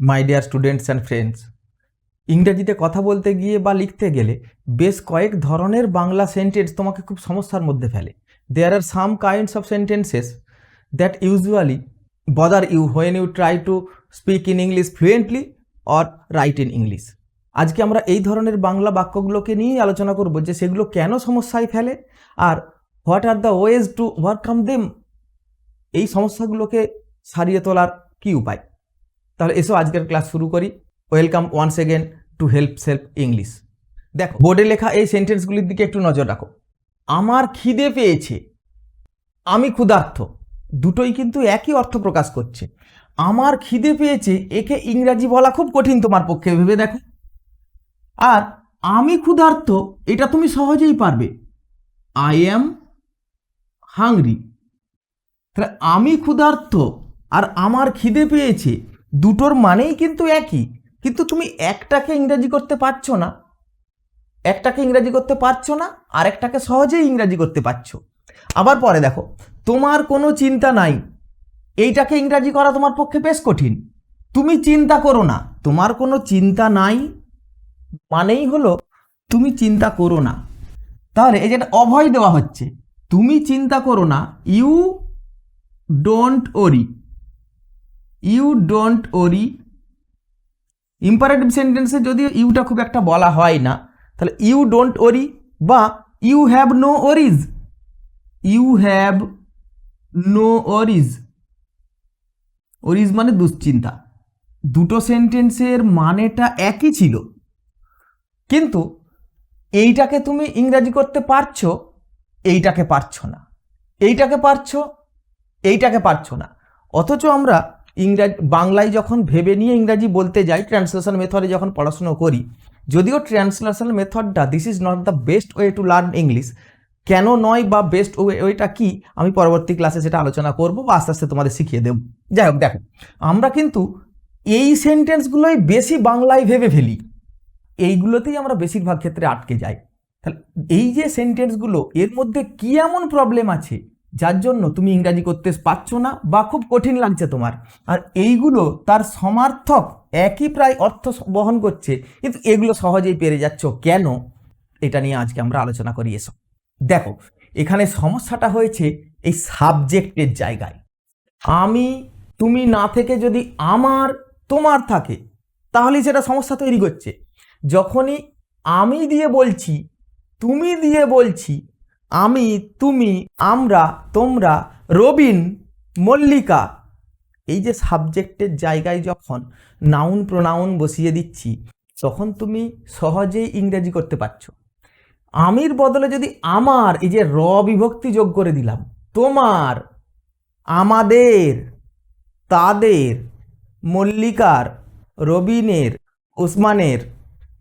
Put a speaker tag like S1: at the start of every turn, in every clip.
S1: My dear students and friends ইংরেজিতে কথা বলতে গিয়ে বা লিখতে গেলে বেশ কয়েক ধরনের বাংলা সেন্টেন্স তোমাকে খুব সমস্যার মধ্যে ফেলে। There are some kinds of sentences that usually bother you when you try to speak in English fluently or write in English আজকে আমরা এই ধরনের বাংলা বাক্যগুলোকে নিয়েই আলোচনা করব যে সেগুলো কেন সমস্যায় ফেলে আর what are the ways to overcome them এই সমস্যাগুলোকে সারিয়ে তোলার কী উপায়? তাহলে এসো, আজকের ক্লাস শুরু করি। Welcome once again to help self English দেখো, বোর্ডে লেখা এই সেন্টেন্সগুলির দিকে একটু নজর রাখো। আমার খিদে পেয়েছে। আমি ক্ষুধার্থ দুটোই কিন্তু একই অর্থ প্রকাশ করছে। আমার খিদে পেয়েছে, একে ইংরাজি বলা খুব কঠিন তোমার পক্ষে, ভেবে দেখো। আর আমি ক্ষুধার্ত, এটা তুমি সহজেই পারবে। আই অ্যাম হাংরি তাহলে আমি ক্ষুধার্থ আর আমার খিদে পেয়েছে দুটোর মানেই কিন্তু একই। কিন্তু তুমি একটাকে ইংরাজি করতে পারছ না। একটাকে ইংরাজি করতে পারছ না, আরেকটাকে সহজেই ইংরাজি করতে পারছ। আবার পরে দেখো, তোমার কোনো চিন্তা নাই। এইটাকে ইংরাজি করা তোমার পক্ষে বেশ কঠিন। তুমি চিন্তা করো না। তোমার কোনো চিন্তা নাই মানেই হলো তুমি চিন্তা করো না। তাহলে এই যেটা অভয় দেওয়া হচ্ছে, তুমি চিন্তা করো না, you don't worry. You don't worry imperative সেন্টেন্সে যদিও ইউটা খুব একটা বলা হয় না, তাহলে ইউ ডোন্ট ওরি বা you have no worries you have no worries worries মানে দুশ্চিন্তা। দুটো সেন্টেন্সের মানেটা একই ছিল। কিন্তু এইটাকে তুমি ইংরাজি করতে পারছ, এইটাকে পারছ না। এইটাকে পারছ এইটাকে পারছ না। অথচ আমরা ইংরাজি, বাংলায় যখন ভেবে নিয়ে ইংরাজি বলতে যাই ট্রান্সলেশন মেথডে যখন পড়াশুনো করি, যদিও translation মেথডটা this is not the best way to learn English কেন নয় বা বেস্ট ওয়ে ওইটা কি, আমি পরবর্তী ক্লাসে সেটা আলোচনা করব বা আস্তে আস্তে তোমাদের শিখিয়ে দেব। যাই হোক, দেখো, আমরা কিন্তু এই সেন্টেন্সগুলোই বেশি বাংলায় ভেবে ফেলি। এইগুলোতেই আমরা বেশিরভাগ ক্ষেত্রে আটকে যাই। তাহলে এই যে সেন্টেন্সগুলো এর মধ্যে কি এমন প্রবলেম আছে? যার জন্য তুমি ইংরাজি করতে পারছ না বা খুব কঠিন লাগছে তোমার। আর এইগুলো তার সমার্থক একই প্রায় অর্থ বহন করছে, কিন্তু এগুলো সহজেই পেরে যাচ্ছ। কেন? এটা নিয়ে আজকে আমরা আলোচনা করি এসব দেখো, এখানে সমস্যাটা হয়েছে এই সাবজেক্টের জায়গায়। আমি, তুমি না থেকে যদি আমার, তোমার থাকে, তাহলেই সেটা সমস্যা তৈরি করছে। যখনই আমি দিয়ে বলছি, তুমি দিয়ে বলছি আমি, তুমি, আমরা, তোমরা, রবিন, মল্লিকা। এই যে সাবজেক্টের জায়গায় যখন নাউন প্রোনাউন বসিয়ে দিচ্ছি, তখন তুমি সহজেই ইংরেজি করতে পারছ। আমির বদলে যদি আমার, এই যে র বিভক্তি যোগ করে দিলাম, তোমার, আমাদের, তাদের, মল্লিকার, রবিনের, ওসমানের,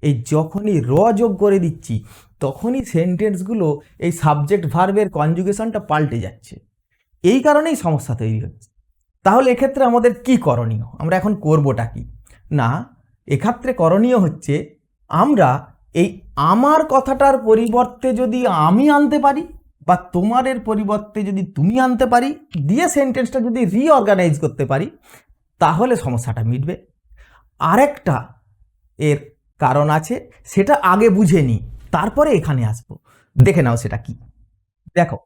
S1: এই যখনই র যোগ করে দিচ্ছি তখনই সেন্টেন্সগুলো এই সাবজেক্ট ভার্বের কনজুগেশনটা পাল্টে যাচ্ছে। এই কারণেই সমস্যা তৈরি হচ্ছে। তাহলে এক্ষেত্রে আমাদের কি করণীয়? আমরা এখন করবোটা কি? না, এক্ষেত্রে করণীয় হচ্ছে আমরা এই আমার কথাটার পরিবর্তে যদি আমি আনতে পারি বা তোমারের পরিবর্তে যদি তুমি আনতে পারি, দিয়ে সেন্টেন্সটা যদি রিঅর্গানাইজ করতে পারি, তাহলে সমস্যাটা মিটবে। আরেকটা এর কারণ আছে, সেটা আগে বুঝে নিই। তারপরে এখানে আসব। দেখে নাও সেটা কি। দেখো,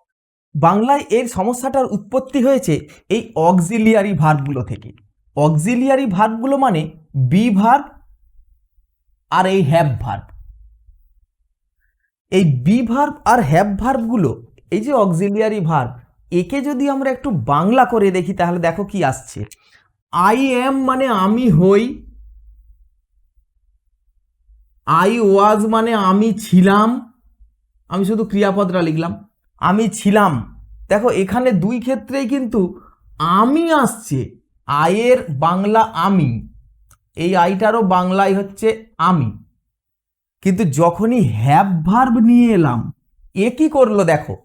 S1: বাংলায় এর সমস্যাটার উৎপত্তি হয়েছে এই অক্সিলিয়ারি ভার্বগুলো থেকে। অক্সিলিয়ারি ভার্বগুলো মানে বি ভার্ব আর এই হ্যাভ ভার্ব এই বি ভার্ব আর হ্যাভ ভার্বগুলো এই যে অক্সিলিয়ারি ভার্ব একে যদি আমরা একটু বাংলা করে দেখি তাহলে দেখো কি আসছে। আই এম মানে আমি হই আই ওয়াজ মানে আমি ছিলাম। আমি শুধু ক্রিয়াপদটা লিখলাম। আমি ছিলাম। দেখো, এখানে দুই ক্ষেত্রেই কিন্তু আমি আসছে। আয়ের বাংলা আমি। এই আইটারও বাংলায় হচ্ছে আমি। কিন্তু যখনই হ্যাভ ভার্ব নিয়ে এলাম, এ কি করল দেখো?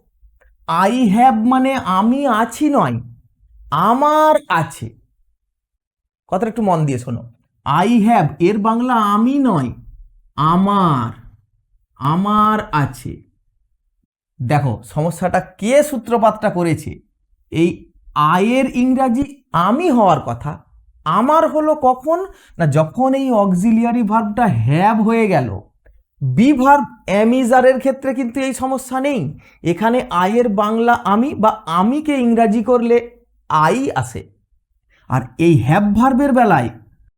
S1: আই হ্যাভ মানে আমি আছি নয়, আমার আছে। কথাটা একটু মন দিয়ে শোনো। আই হ্যাভ এর বাংলা আমি নয় আমার আমার আছে। দেখো, সমস্যাটা কে সূত্রপাতটা করেছে? এই আয়ের ইংরাজি আমি হওয়ার কথা, আমার হলো কখন? না, যখন এই অক্সিলিয়ারি ভার্বটা হ্যাভ হয়ে গেল। বি ভার্ব অ্যামিজারের ক্ষেত্রে কিন্তু এই সমস্যা নেই। এখানে আয়ের বাংলা আমি বা আমিকে ইংরাজি করলে আই আসে আর এই হ্যাভ ভার্বের বেলায়,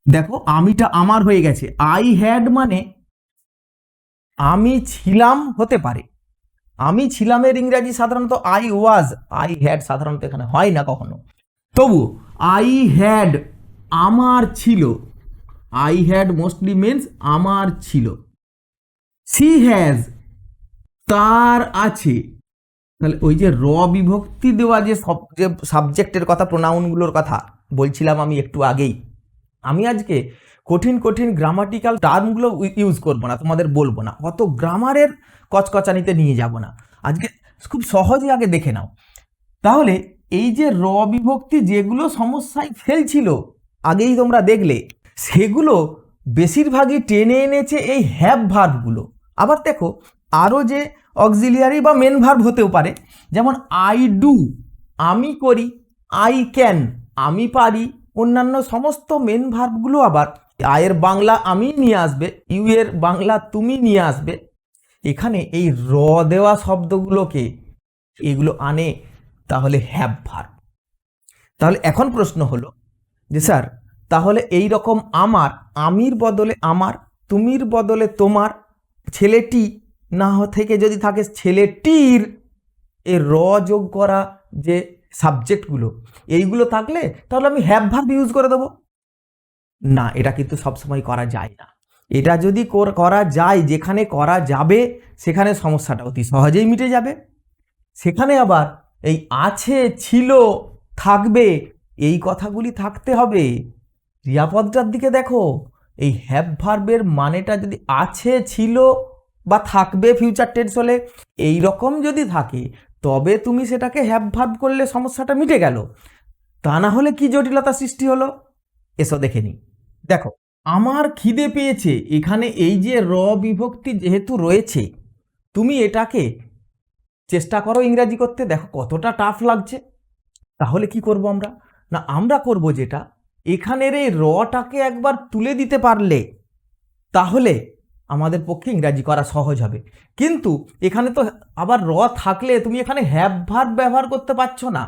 S1: দেখো, আমিটা আমার হয়ে গেছে। আই হ্যাড মানে আমি ছিলাম হতে পারে। আমি ছিলামের ইংরাজি সাধারণত আই ওয়াজ আই হ্যাড সাধারণত এখানে হয় না কখনো। তবু আই হ্যাড আমার ছিল। আই হ্যাড মোস্টলি মিনস আমার ছিল। সি হ্যাজ তার আছে। তাহলে ওই যে র বিভক্তি দেওয়া যে সব, যে সাবজেক্টের কথা প্রোনাউনগুলোর কথা বলছিলাম আমি একটু আগেই। আমি আজকে কঠিন কঠিন গ্রামাটিক্যাল টার্মগুলো ইউজ করব না, তোমাদের বলব না। অত গ্রামারের কচকচানিতে নিয়ে যাব না। আজকে খুব সহজে আগে দেখে নাও। তাহলে এই যে র বিভক্তি যেগুলো সমস্যায় ফেলছিল, আগেই তোমরা দেখলে, সেগুলো বেশিরভাগই টেনে এনেছে এই হ্যাভ ভার্বগুলো আবার দেখো, আরও যে অক্সিলিয়ারি বা মেন ভার্ব হতেও পারে, যেমন আই ডু আমি করি আই ক্যান আমি পারি, অন্যান্য সমস্ত মেন ভার্বগুলো আবার আয়ের বাংলা আমি নিয়ে আসবে, ইউ এর বাংলা তুমি নিয়ে আসবে। এখানে এই র দেওয়া শব্দগুলোকে এগুলো আনে, তাহলে হ্যাভ ভার্ব তাহলে এখন প্রশ্ন হলো যে স্যার, তাহলে এই রকম আমার, আমির বদলে আমার, তুমির বদলে তোমার, ছেলেটি না থেকে যদি থাকে ছেলেটির, এ র যোগ করা যে সাবজেক্টগুলো এইগুলো থাকলে তাহলে আমি হ্যাভ ভার্ব ইউজ করে দেবো। না, এটা কিন্তু সবসময় করা যায় না। এটা যদি কর- যায়, যেখানে করা যাবে, সেখানে সমস্যাটা অতি সহজেই মিটে যাবে। সেখানে আবার এই আছে, ছিল, থাকবে, এই কথাগুলি থাকতে হবে। ক্রিয়াপদটার দিকে দেখো, এই হ্যাভ ভার্বের মানেটা যদি আছে, ছিল বা থাকবে ফিউচার টেন্স হলে, এই রকম যদি থাকে, তবে তুমি সেটাকে হ্যাভ ভার্ব করলে সমস্যাটা মিটে গেল। তা না হলে কি জটিলতা সৃষ্টি হলো? এসো দেখে নিই। দেখো, আমার খিদে পেয়েছে, এখানে এই যে র বিভক্তি যেহেতু রয়েছে, তুমি এটাকে চেষ্টা করো ইংরাজি করতে, দেখো কতটা টাফ লাগছে। তাহলে কি করব আমরা? না, আমরা করব যেটা, এখানের এই রটাকে একবার তুলে দিতে পারলে, তাহলে আমাদের পক্ষে ইংরাজি করা সহজ হবে। কিন্তু এখানে তো আবার র থাকলে তুমি এখানে হ্যাভ ভার্ব ব্যবহার করতে পারছ না।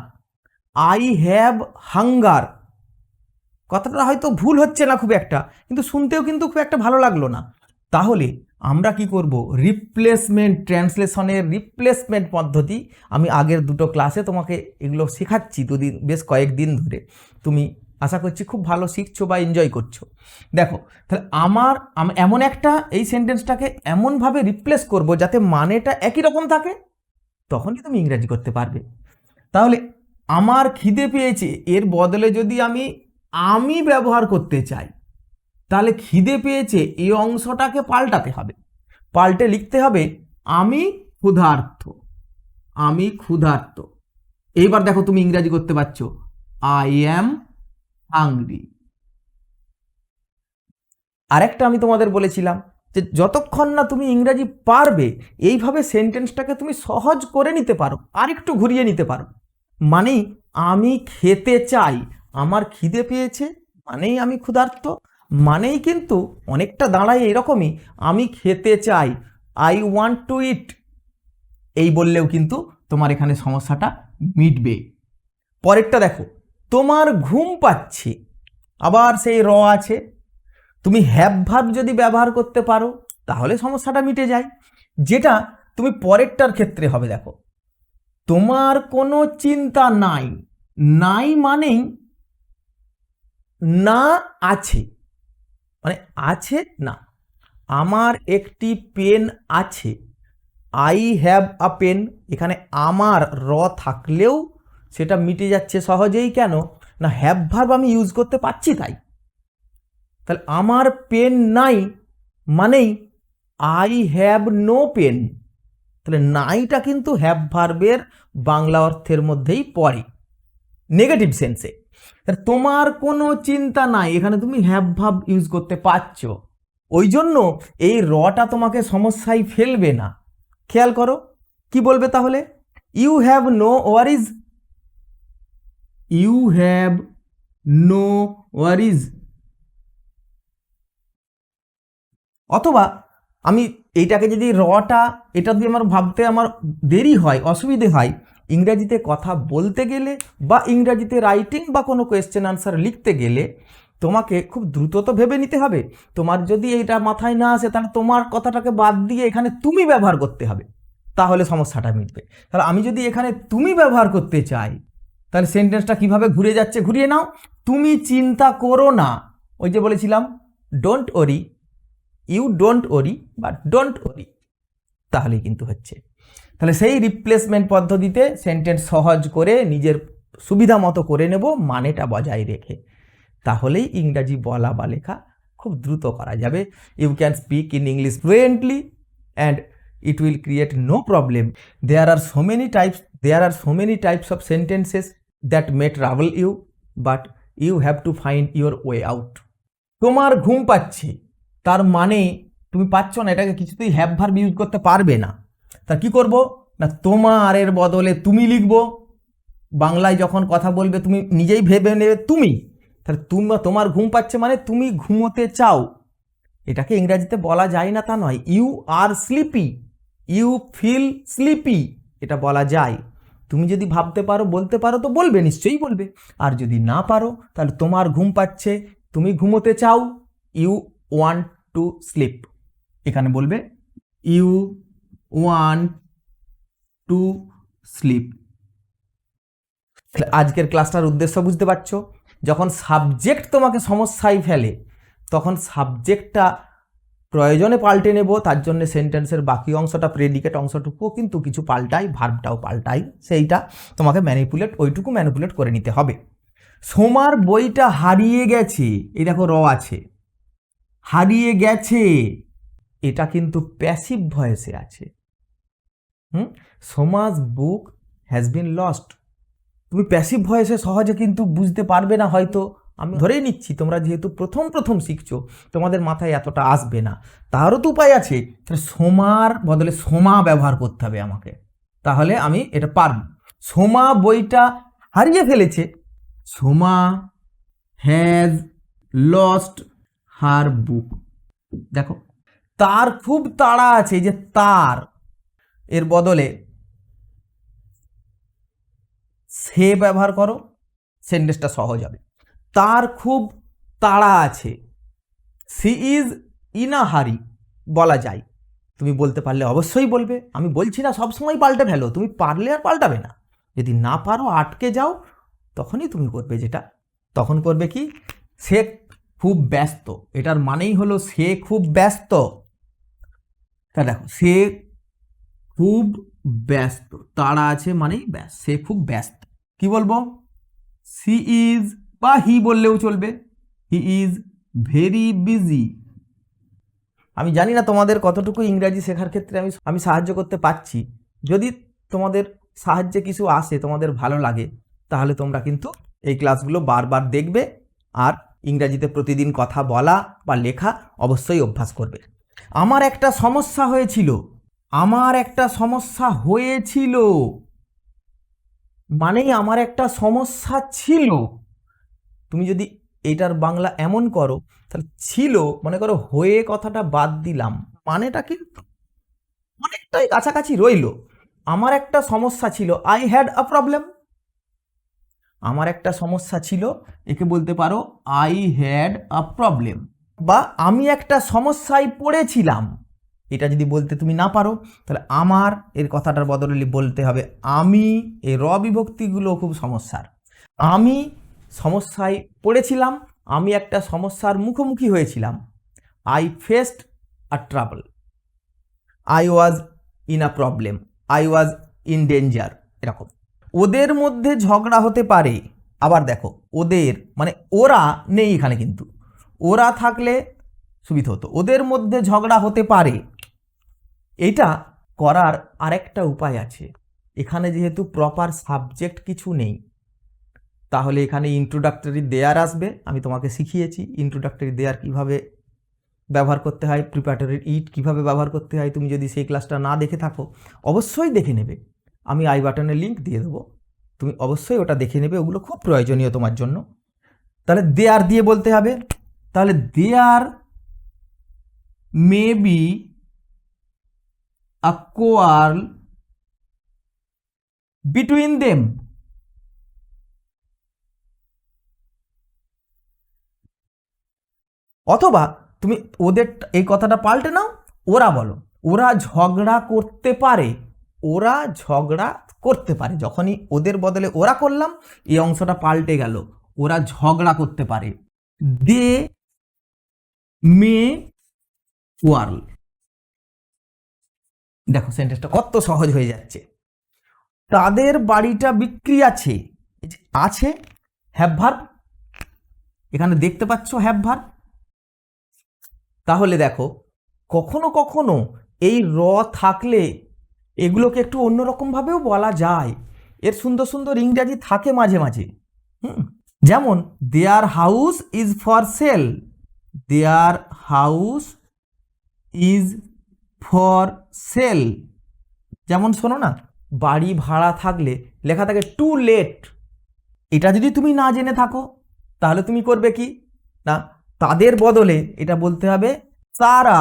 S1: আই হ্যাভ হাঙ্গার কথাটা হয়তো ভুল হচ্ছে না খুব একটা, কিন্তু শুনতেও কিন্তু খুব একটা ভালো লাগল না। তাহলে আমরা কি করব? রিপ্লেসমেন্ট ট্রান্সলেশনের রিপ্লেসমেন্ট পদ্ধতি। আমি আগের দুটো ক্লাসে তোমাকে এগুলো শেখাচ্ছি দুদিন, বেশ কয়েকদিন ধরে। তুমি আশা করছি খুব ভালো শিখছো বা এনজয় করছ। দেখো, তাহলে আমার, আম- এমন একটা এই সেন্টেন্সটাকে এমনভাবে রিপ্লেস করব যাতে মানেটা একই রকম থাকে তখনই তুমি ইংরাজি করতে পারবে। তাহলে আমার খিদে পেয়েছে, এর বদলে যদি আমি আমি ব্যবহার করতে চাই, তাহলে খিদে পেয়েছে, এই অংশটাকে পাল্টাতে হবে। পাল্টে লিখতে হবে, আমি ক্ষুধার্ত আমি ক্ষুধার্ত। এইবার দেখো তুমি ইংরাজি করতে পারছ। আই অ্যাম হাংরি আরেকটা আমি তোমাদের বলেছিলাম যে, যতক্ষণ না তুমি ইংরাজি পারবে, এইভাবে সেন্টেন্সটাকে তুমি সহজ করে নিতে পারো, আরেকটু ঘুরিয়ে নিতে পারো। মানে আমি খেতে চাই আমার খিদে পেয়েছে, মানেই আমি ক্ষুধার্ত, মানেই কিন্তু অনেকটা দাঁড়ায় এরকমই আমি খেতে চাই আই ওয়ান্ট টু ইট এই বললেও কিন্তু তোমার এখানে সমস্যাটা মিটবে। পরেরটা দেখো, তোমার ঘুম পাচ্ছে, আবার সেই র আছে। তুমি হ্যাভ ভাব যদি ব্যবহার করতে পারো, তাহলে সমস্যাটা মিটে যায়। যেটা তুমি পরেরটার ক্ষেত্রে হবে, দেখো। তোমার কোনো চিন্তা নাই নাই মানেই না আছে। মানে আছে না। আমার একটি পেন আছে। আই হ্যাভ আ পেন এখানে আমার র থাকলেও সেটা মিটে যাচ্ছে সহজেই কেন? না হ্যাভ ভার্ব আমি ইউজ করতে পারছি তাই। তাহলে আমার পেন নাই মানেই আই হ্যাভ নো পেন তাহলে নাইটা কিন্তু হ্যাভ ভার্বের বাংলা অর্থের মধ্যেই পড়ে। নেগেটিভ সেন্সে তোমার কোনো চিন্তা নাই, এখানে তুমি হ্যাভ ভাব ইউজ করতে পারছ। ওই জন্য এই রটা তোমাকে সমস্যায় ফেলবে না। খেয়াল করো, কি বলবে তাহলে? You have no worries you have no worries অথবা আমি এইটাকে যদি রটা, এটা দিয়ে আমার ভাবতে আমার দেরি হয়, অসুবিধে হয় ইংরাজিতে কথা বলতে গেলে বা ইংরাজিতে রাইটিং বা কোনো কোয়েশ্চেন আনসার লিখতে গেলে তোমাকে খুব দ্রুত তো ভেবে নিতে হবে। তোমার যদি এইটা মাথায় না আসে, তাহলে তোমার কথাটাকে বাদ দিয়ে এখানে তুমি ব্যবহার করতে হবে। তাহলে সমস্যাটা মিটবে। তাহলে আমি যদি এখানে তুমি ব্যবহার করতে চাই, তাহলে সেন্টেন্সটা কীভাবে ঘুরে যাচ্ছে ঘুরিয়ে নাও। তুমি চিন্তা করো না। ওই যে বলেছিলাম don't worry you don't worry বা ডোন্ট ওরি তাহলেই কিন্তু হচ্ছে। তাহলে সেই রিপ্লেসমেন্ট পদ্ধতিতে সেন্টেন্স সহজ করে নিজের সুবিধা মতো করে নেব, মানেটা বজায় রেখে। তাহলেই ইংরাজি বলা বা লেখা খুব দ্রুত করা যাবে। You can speak in English fluently and it will create no problem there are so many types there are so many types of sentences that may travel you but you have to find your way out তোমার ঘুম পাচ্ছে, তার মানে তুমি পাচ্ছ না, এটাকে কিছুতেই হ্যাভ ভার্ব ইউজ করতে পারবে না। তা কি করব? না তোমার এর বদলে তুমি লিখব। বাংলায় যখন কথা বলবে, তুমি নিজেই ভেবে নেবে তুমি। তাহলে তুমি তোমার ঘুম পাচ্ছে মানে তুমি ঘুমোতে চাও। এটাকে ইংরাজিতে বলা যায় না তা নয়। You are sleepy you feel sleepy এটা বলা যায়। তুমি যদি ভাবতে পারো, বলতে পারো, তো বলবে, নিশ্চয়ই বলবে। আর যদি না পারো, তাহলে তোমার ঘুম পাচ্ছে। তুমি ঘুমোতে চাও। ইউ ওয়ান্ট টু স্লিপ এখানে বলবে ইউ ওয়ান্ট টু স্লিপ আজকের ক্লাসটার উদ্দেশ্য বুঝতে পারছ? যখন সাবজেক্ট তোমাকে সমস্যায় ফেলে, তখন সাবজেক্টটা প্রয়োজনে পাল্টে নেব, তার জন্য সেন্টেন্সের বাকি অংশটা প্রেডিকেট অংশটুকুও কিন্তু কিছু পাল্টাই ভার্বটাও পাল্টাই, সেইটা তোমাকে ম্যানিপুলেট ওইটুকু ম্যানিপুলেট করে নিতে হবে। সোমার বইটা হারিয়ে গেছে, এই দেখো র আছে। হারিয়ে গেছে, এটা কিন্তু প্যাসিভ ভয়েসে আছে। হুম? Soma's book has been lost তুমি প্যাসিভ ভয়েসে সহজে কিন্তু বুঝতে পারবে না হয়তো। আমি ধরেই নিচ্ছি, তোমরা যেহেতু প্রথম প্রথম শিখছো, তোমাদের মাথায় এতটা আসবে না। তারও তো উপায় আছে। তাহলে সোমার বদলে সোমা ব্যবহার করতে হবে আমাকে। তাহলে আমি এটা পারব। সোমা বইটা হারিয়ে ফেলেছে। Soma has lost her book দেখো, তার খুব তাড়া আছে যে তার। এর বদলে সে ব্যবহার করো সেন্টেন্সটা সহজ হবে। তার খুব তাড়া আছে। সি ইজ ইন আ হারি, বলা যায়। তুমি বলতে পারলে অবশ্যই বলবে। আমি বলছি না, সবসময় পাল্টে ফেলো। তুমি পারলে আর পাল্টাবে না। যদি না পারো, আটকে যাও, তখনই তুমি করবে যেটা। তখন করবে কি? সে খুব ব্যস্ত। এটার মানেই হলো সে খুব ব্যস্ত। তা দেখো, সে খুব ব্যস্ত তাড়া আছে ব্যাস সে খুব ব্যস্ত। কি বলব? সি ইজ বা হি বললেও চলবে। হি ইজ ভেরি বিজি আমি জানি না তোমাদের কতটুকু ইংরাজি শেখার ক্ষেত্রে আমি আমি সাহায্য করতে পারছি। যদি তোমাদের সাহায্যে কিছু আসে, তোমাদের ভালো লাগে, তাহলে তোমরা কিন্তু এই ক্লাসগুলো বারবার দেখবে আর ইংরাজিতে প্রতিদিন কথা বলা বা লেখা অবশ্যই অভ্যাস করবে। আমার একটা সমস্যা হয়েছিল। আমার একটা সমস্যা হয়েছিল। মানে আমার একটা সমস্যা ছিল। তুমি যদি এটার বাংলা এমন করো, তাহলে ছিল, মনে করো হয়ে কথাটা বাদ দিলাম। মানেটা কিন্তু অনেকটাই কাছাকাছি রইল। আমার একটা সমস্যা ছিল আই হ্যাড আ প্রবলেম আমার একটা সমস্যা ছিল, একে বলতে পারো আই হ্যাড আ প্রবলেম বা আমি একটা সমস্যায় পড়েছিলাম। এটা যদি বলতে তুমি না পারো, তাহলে আমার এর কথাটার বদলে বলতে হবে, আমি এই র বিভক্তিগুলো খুব সমস্যার। আমি সমস্যায় পড়েছিলাম, আমি একটা সমস্যার মুখোমুখি হয়েছিলাম। I faced a trouble I was in a problem I was in danger এরকম। ওদের মধ্যে ঝগড়া হতে পারে, আবার দেখো, ওদের মানে ওরা নেই এখানে কিন্তু। ওরা থাকলে সুবিধা হতো। ওদের মধ্যে ঝগড়া হতে পারে এটা করার আরেকটা উপায় আছে। এখানে যেহেতু প্রপার সাবজেক্ট কিছু নেই, তাহলে এখানে ইন্ট্রোডাক্টরি দেয়ার আসবে। আমি তোমাকে শিখিয়েছি ইন্ট্রোডাক্টরি দেয়ার কীভাবে ব্যবহার করতে হয় প্রিপারেটরি ইট কীভাবে ব্যবহার করতে হয়। তুমি যদি সেই ক্লাসটা না দেখে থাকো, অবশ্যই দেখে নেবে। আমি আই বাটনের লিঙ্ক দিয়ে দেবো। তুমি অবশ্যই ওটা দেখে নেবে, ওগুলো খুব প্রয়োজনীয় তোমার জন্য। তাহলে দে আর দিয়ে বলতে হবে। তাহলে they are may be a quarrel between them অথবা তুমি ওদের এই কথাটা পাল্টে নাও ওরা বলো ওরা ঝগড়া করতে পারে ওরা ঝগড়া করতে পারে যখনই ওদের বদলে ওরা করলাম এই অংশটা পাল্টে গেল ওরা ঝগড়া করতে পারে দে মে ওয়ার্ল দেখো সেন্টেন্সটা কত সহজ হয়ে যাচ্ছে। তাদের বাড়িটা বিক্রি আছে। আছে হ্যাভ এখানে দেখতে পাচ্ছ হ্যাভ তাহলে দেখো, কখনো কখনো এই র থাকলে এগুলোকে একটু অন্যরকমভাবেও বলা যায়। এর সুন্দর সুন্দর ইংরাজি থাকে মাঝে মাঝে। হুম, যেমন their house is for sale their house is for sale. যেমন শোনো না, বাড়ি ভাড়া থাকলে লেখা থাকে টু লেট। এটা যদি তুমি না জেনে থাকো, তাহলে তুমি করবে কি? না, তাদের বদলে এটা বলতে হবে তারা।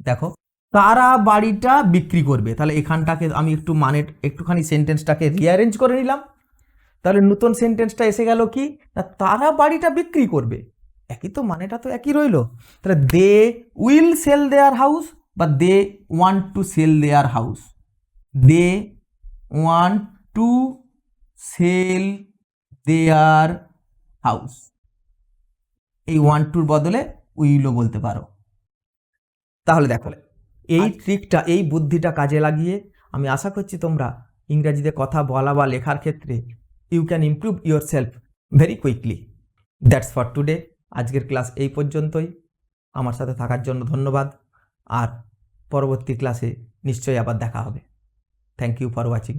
S1: দেখো, তারা বাড়িটা বিক্রি করবে। তাহলে এখানটাকে আমি একটু মানে একটুখানি সেন্টেন্সটাকে রিঅ্যারেঞ্জ করে নিলাম। তাহলে নতুন সেন্টেন্সটা এসে গেল কি? না, তারা বাড়িটা বিক্রি করবে। একই তো মানেটা তো একই রইল। তাহলে they will sell their house বা they want to sell their house they want to sell their house এই ওয়ান টুর বদলে উইলও বলতে পারো। তাহলে দেখো এই ট্রিকটা এই বুদ্ধিটা কাজে লাগিয়ে আমি আশা করছি তোমরা ইংরাজিতে কথা বলা বা লেখার ক্ষেত্রে you can improve yourself very quickly that's for today আজকের ক্লাস এই পর্যন্তই। আমার সাথে থাকার জন্য ধন্যবাদ। আর পরবর্তী ক্লাসে নিশ্চয়ই আবার দেখা হবে। Thank you for watching